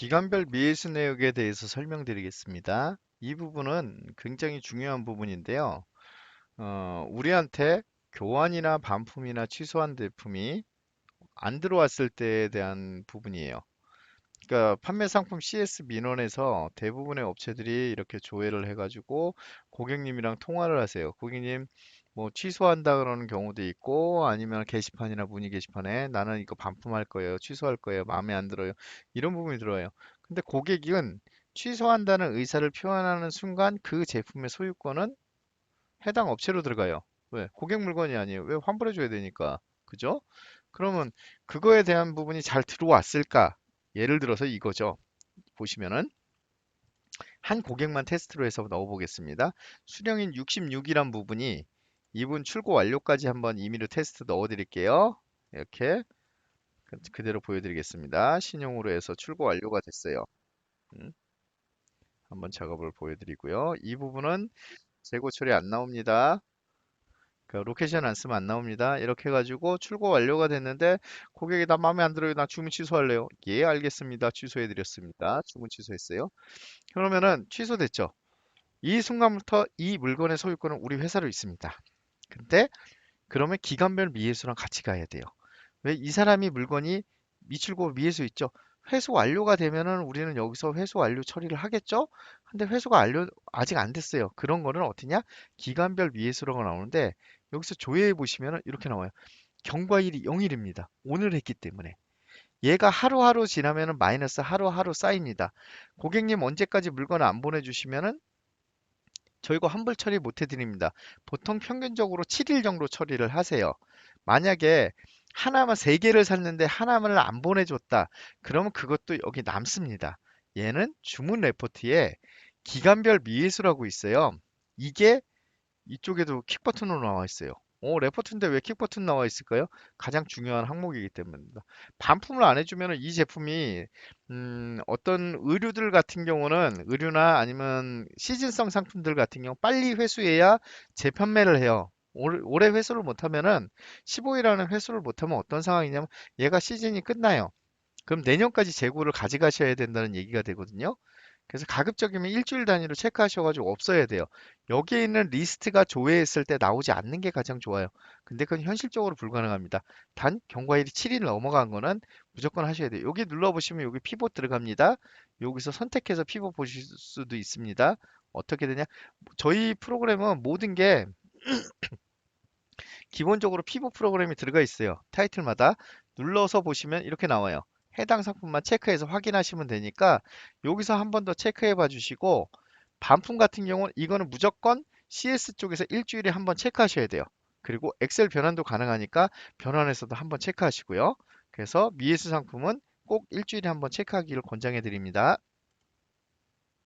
기관별 미해수 내역에 대해서 설명드리겠습니다. 이 부분은 굉장히 중요한 부분인데요. 어, 우리한테 교환이나 반품이나 취소한 제품이 안 들어왔을 때에 대한 부분이에요. 그러니까 판매 상품 CS 민원에서 대부분의 업체들이 이렇게 조회를 해가지고 고객님이랑 통화를 하세요. 고객님 뭐 취소한다 그러는 경우도 있고 아니면 게시판이나 문의 게시판에 나는 이거 반품할 거예요. 취소할 거예요. 마음에 안 들어요. 이런 부분이 들어요. 근데 고객은 취소한다는 의사를 표현하는 순간 그 제품의 소유권은 해당 업체로 들어가요. 왜? 고객 물건이 아니에요. 왜 환불해 줘야 되니까. 그죠? 그러면 그거에 대한 부분이 잘 들어왔을까? 예를 들어서 이거죠. 보시면은 한 고객만 테스트로 해서 넣어보겠습니다. 수령인 66이란 부분이 이분 출고 완료까지 한번 임의로 테스트 넣어 드릴게요. 이렇게 그- 그대로 보여드리겠습니다. 신용으로 해서 출고 완료가 됐어요. 음, 한번 작업을 보여드리고요. 이 부분은 재고 처리 안 나옵니다. 그 로케이션 안 쓰면 안 나옵니다. 이렇게 해가지고 출고 완료가 됐는데 고객이 나 마음에 안 들어요. 나 주문 취소할래요. 예, 알겠습니다. 취소해드렸습니다. 주문 취소했어요. 그러면은 취소됐죠. 이 순간부터 이 물건의 소유권은 우리 회사로 있습니다. 근데 그러면 기간별 미해수랑 같이 가야 돼요. 왜 이 사람이 물건이 미출고 미해수 있죠. 회수 완료가 되면은 우리는 여기서 회수 완료 처리를 하겠죠? 근데 회수가 완료 아직 안 됐어요. 그런 거는 어디냐? 기간별 미해수라고 나오는데 여기서 조회해 보시면은 이렇게 나와요. 경과일이 0일입니다. 오늘 했기 때문에. 얘가 하루하루 지나면은 마이너스 하루하루 쌓입니다. 고객님 언제까지 물건을 안 보내주시면은 저희가 환불 처리 못 해드립니다. 보통 평균적으로 7일 정도 처리를 하세요. 만약에 하나만 세 개를 샀는데 하나만을 안 보내줬다. 그러면 그것도 여기 남습니다. 얘는 주문 레포트에 기간별 미해수라고 있어요. 이게 이쪽에도 킥 버튼으로 나와 있어요. 어, 레포트인데 왜 킥 버튼 나와 있을까요? 가장 중요한 항목이기 때문입니다. 반품을 안 해주면 이 제품이 음, 어떤 의류들 같은 경우는 의류나 아니면 시즌성 상품들 같은 경우 빨리 회수해야 재판매를 해요. 올, 올해 회수를 못하면은 15일 안에 회수를 못하면 어떤 상황이냐면 얘가 시즌이 끝나요. 그럼 내년까지 재고를 가져가셔야 된다는 얘기가 되거든요. 그래서 가급적이면 일주일 단위로 체크하셔가지고 없어야 돼요. 여기에 있는 리스트가 조회했을 때 나오지 않는 게 가장 좋아요. 근데 그건 현실적으로 불가능합니다. 단 경과일이 7일 넘어간 거는 무조건 하셔야 돼요. 여기 눌러보시면 여기 피봇 들어갑니다. 여기서 선택해서 피봇 보실 수도 있습니다. 어떻게 되냐? 저희 프로그램은 모든 게 기본적으로 피봇 프로그램이 들어가 있어요. 타이틀마다 눌러서 보시면 이렇게 나와요. 해당 상품만 체크해서 확인하시면 되니까 여기서 한 번 더 체크해 봐 주시고 반품 같은 경우는 이거는 무조건 CS 쪽에서 일주일에 한 번 체크하셔야 돼요. 그리고 엑셀 변환도 가능하니까 변환에서도 한 번 체크하시고요. 그래서 미에스 상품은 꼭 일주일에 한 번 체크하기를 권장해 드립니다.